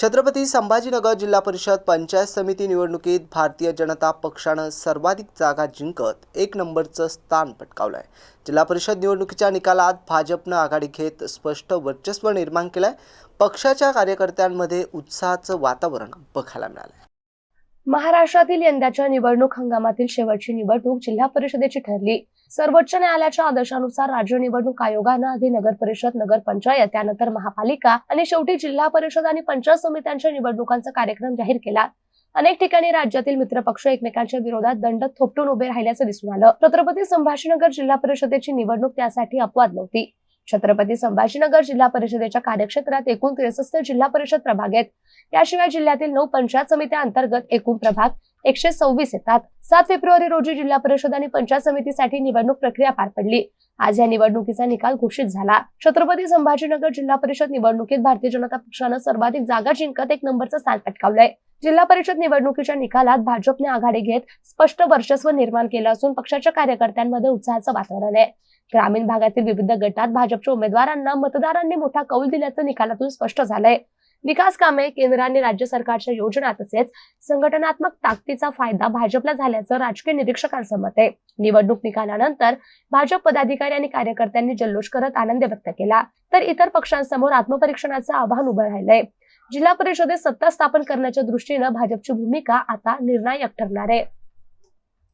छत्रपती संभाजीनगर जिल्हा परिषद पंचायत समिती निवडणुकीत भारतीय जनता पक्षानं सर्वाधिक जागा जिंकत एक नंबरचं स्थान पटकावलं आहे जिल्हा परिषद निवडणुकीच्या निकालात भाजपनं आघाडी घेत स्पष्ट वर्चस्व निर्माण केलं आहे पक्षाच्या कार्यकर्त्यांमध्ये उत्साहाचं वातावरण बघायला मिळालं आहे महाराष्ट्रातील यंदाच्या निवडणूक हंगामातील शेवटची निवडणूक जिल्हा परिषदेची ठरली. सर्वोच्च न्यायालयाच्या आदेशानुसार राज्य निवडणूक आयोगानं आधी नगर परिषद नगर पंचायत त्यानंतर महापालिका आणि शेवटी जिल्हा परिषद आणि पंचायत समित्यांच्या निवडणुकांचा कार्यक्रम जाहीर केला. अनेक ठिकाणी राज्यातील मित्रपक्ष एकमेकांच्या विरोधात दंड थोपटून उभे राहिल्याचं दिसून आलं. छत्रपती संभाजीनगर जिल्हा परिषदेची निवडणूक त्यासाठी अपवाद नव्हती. छत्रपती संभाजीनगर जिल्हा परिषदेच्या कार्यक्षेत्रात एकूण त्रेसष्ट जिल्हा परिषद प्रभाग आहेत. याशिवाय जिल्ह्यातील नऊ पंचायत समित्या अंतर्गत एकूण प्रभाग एकशे सव्वीस येतात. सात फेब्रुवारी रोजी जिल्हा परिषद आणि पंचायत समितीसाठी निवडणूक प्रक्रिया पार पडली. आज या निवडणुकीचा निकाल घोषित झाला. छत्रपती संभाजीनगर जिल्हा परिषद निवडणुकीत भारतीय जनता पक्षानं सर्वाधिक जागा जिंकत एक नंबरचं स्थान पटकावलंय. जिल्हा परिषद निवडणुकीच्या निकालात भाजपने आघाडी घेत स्पष्ट वर्चस्व निर्माण केलं असून पक्षाच्या कार्यकर्त्यांमध्ये उत्साहाचं वातावरण आहे. ग्रामीण भागातील विविध गटात भाजपच्या उमेदवारांना मतदारांनी मोठा कौल दिल्याचं निकालातून स्पष्ट झालंय. विकास कामे केंद्र आणि राज्य सरकारच्या योजना तसेच संघटनात्मक ताकदीचा फायदा भाजपला झाल्याचं राजकीय निरीक्षकांचं मत आहे. निवडणूक निकालानंतर भाजप पदाधिकारी आणि कार्यकर्त्यांनी जल्लोष करत आनंद व्यक्त केला. तर इतर पक्षांसमोर आत्मपरीक्षणाचं आव्हान उभं राहिलंय. जिल्हा परिषदेत सत्ता स्थापन करण्याच्या दृष्टीनं भाजपची भूमिका आता निर्णायक ठरणार आहे.